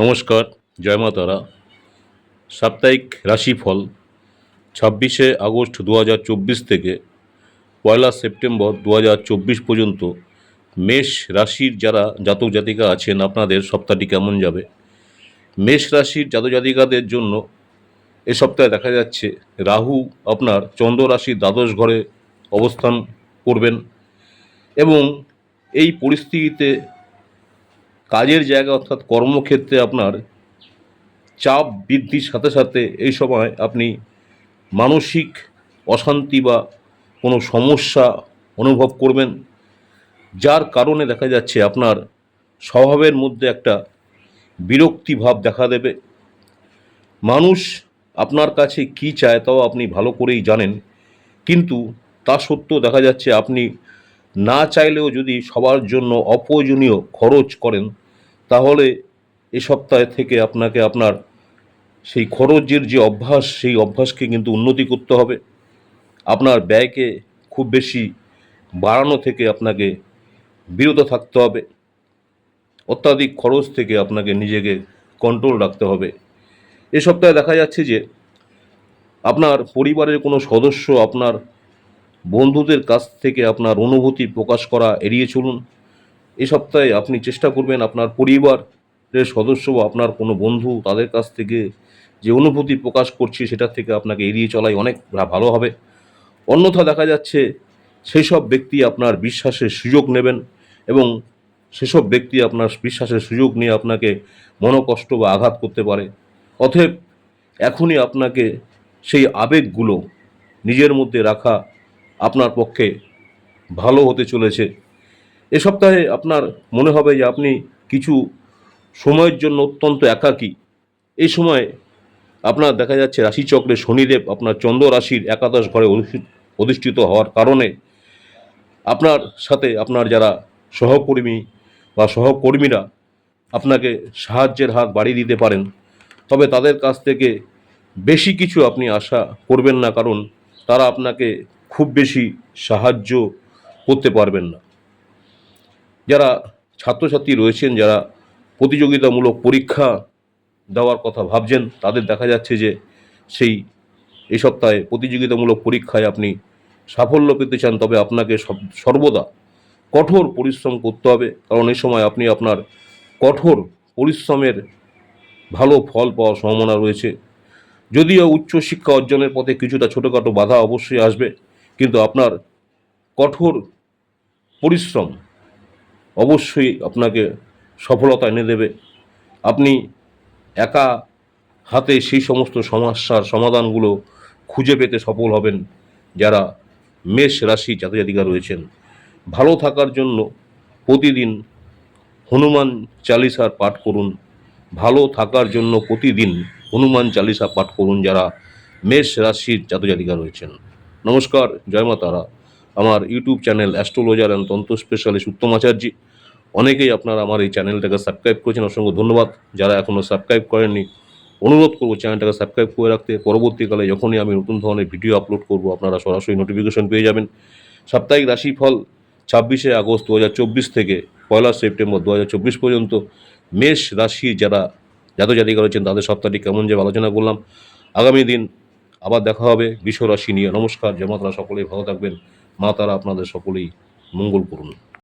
নমস্কার, জয় মা তারা। সাপ্তাহিক রাশিফল, ছাব্বিশে আগস্ট দু হাজার চব্বিশ থেকে পয়লা সেপ্টেম্বর দু হাজার চব্বিশ পর্যন্ত মেষ রাশির যারা জাতক জাতিকা আছেন, আপনাদের সপ্তাহটি কেমন যাবে? মেষ রাশির জাতক জাতিকাদের জন্য এ সপ্তাহে দেখা যাচ্ছে, রাহু আপনার চন্দ্র রাশির দ্বাদশ ঘরে অবস্থান করবেন এবং এই পরিস্থিতিতে কাজের জায়গা অর্থাৎ কর্মক্ষেত্রে আপনার চাপ বৃদ্ধির সাথে সাথে এই সময় আপনি মানসিক অশান্তি বা কোনো সমস্যা অনুভব করবেন, যার কারণে দেখা যাচ্ছে আপনার স্বভাবের মধ্যে একটা বিরক্তি ভাব দেখা দেবে। মানুষ আপনার কাছে কি চায় তাও আপনি ভালো করেই জানেন, কিন্তু তা সত্ত্বেও দেখা যাচ্ছে আপনি না চাইলেও যদি সবার জন্য অপ্রয়োজনীয় খরচ করেন তাহলে এ সপ্তাহে থেকে আপনাকে আপনার সেই খরচের যে অভ্যাস, সেই অভ্যাসকে কিন্তু উন্নতি করতে হবে। আপনার ব্যয়কে খুব বেশি বাড়ানো থেকে আপনাকে বিরত থাকতে হবে। অত্যাধিক খরচ থেকে আপনাকে নিজেকে কন্ট্রোল রাখতে হবে। এ সপ্তাহে দেখা যাচ্ছে যে আপনার পরিবারের কোনো সদস্য আপনার বন্ধুদের কাছ থেকে আপনার অনুভূতি প্রকাশ করা এড়িয়ে চলুন। এ সপ্তাহে আপনি চেষ্টা করবেন আপনার পরিবারের সদস্য বা আপনার কোনো বন্ধু তাদের কাছ থেকে যে অনুভূতি প্রকাশ করছে সেটা থেকে আপনাকে এড়িয়ে চলাই অনেক ভালো হবে। অন্যথা দেখা যাচ্ছে সেই সব ব্যক্তি আপনার বিশ্বাসের সুযোগ নেবেন এবং সেসব ব্যক্তি আপনার বিশ্বাসের সুযোগ নিয়ে আপনাকে মনোকষ্ট বা আঘাত করতে পারে। অতএব এখনই আপনাকে সেই আবেগগুলো নিজের মধ্যে রাখা আপনার পক্ষে ভালো হতে চলেছে। এ সপ্তাহে আপনার মনে হবে যে আপনি কিছু সময়ের জন্য অত্যন্ত একাকী। এই সময় আপনার দেখা যাচ্ছে রাশিচক্রে শনিদেব আপনার চন্দ্র রাশির একাদশ ঘরে অধিষ্ঠিত হওয়ার কারণে আপনার সাথে আপনার যারা সহকর্মী বা সহকর্মীরা আপনাকে সাহায্যের হাত বাড়িয়ে দিতে পারেন, তবে তাদের কাছ থেকে বেশি কিছু আপনি আশা করবেন না, কারণ তারা আপনাকে খুব বেশি সাহায্য করতে পারবেন না। যারা ছাত্রছাত্রী রয়েছেন, যারা প্রতিযোগিতামূলক পরীক্ষা দেওয়ার কথা ভাবছেন, তাদের দেখা যাচ্ছে যে সেই এই সপ্তাহে প্রতিযোগিতামূলক পরীক্ষায় আপনি সাফল্য পেতে চান, তবে আপনাকে সর্বদা কঠোর পরিশ্রম করতে হবে। কারণ এই সময় আপনি আপনার কঠোর পরিশ্রমের ভালো ফল পাওয়ার সম্ভাবনা রয়েছে। যদিও উচ্চশিক্ষা অর্জনের পথে কিছুটা ছোটোখাটো বাধা অবশ্যই আসবে, কিন্তু আপনার কঠোর পরিশ্রম অবশ্যই আপনাকে সফলতা এনে দেবে। আপনি একা হাতে সেই সমস্ত সমস্যার সমাধানগুলো খুঁজে পেতে সফল হবেন যারা মেষ রাশি জাতজাতিকা রয়েছেন। ভালো থাকার জন্য প্রতিদিন হনুমান চালিসার পাঠ করুন। ভালো থাকার জন্য প্রতিদিন হনুমান চালিসা পাঠ করুন যারা মেষ রাশির জাতজাতিকা রয়েছেন। নমস্কার, জয় মা তারা। আমার YouTube channel astrologer and tantra specialist Uttam Acharya. অনেকেই আপনারা আমার এই চ্যানেলটাকে সাবস্ক্রাইব করেছেন, অসংখ্য ধন্যবাদ। যারা এখনও সাবস্ক্রাইব করেননি, অনুরোধ করব চ্যানেলটাকে সাবস্ক্রাইব করে রাখতে। পরবর্তীকালে যখনই আমি নতুন ধরনের ভিডিও আপলোড করব, আপনারা সরাসরি নোটিফিকেশন পেয়ে যাবেন। সাপ্তাহিক রাশিফল ছাব্বিশে আগস্ট দু হাজার চব্বিশ থেকে পয়লা সেপ্টেম্বর দু হাজার চব্বিশ পর্যন্ত। মেষ রাশি যারা জাতক জাতিকা রয়েছেন তাদের সপ্তাহটি কেমন যাবে আলোচনা করলাম। আগামী দিন আবার দেখা হবে। বিশ্ব রাশি নিয়ে নমস্কার। জমা তারা সকলেই ভালো থাকবেন। মা তারা আপনাদের সকলেই মঙ্গল করুন।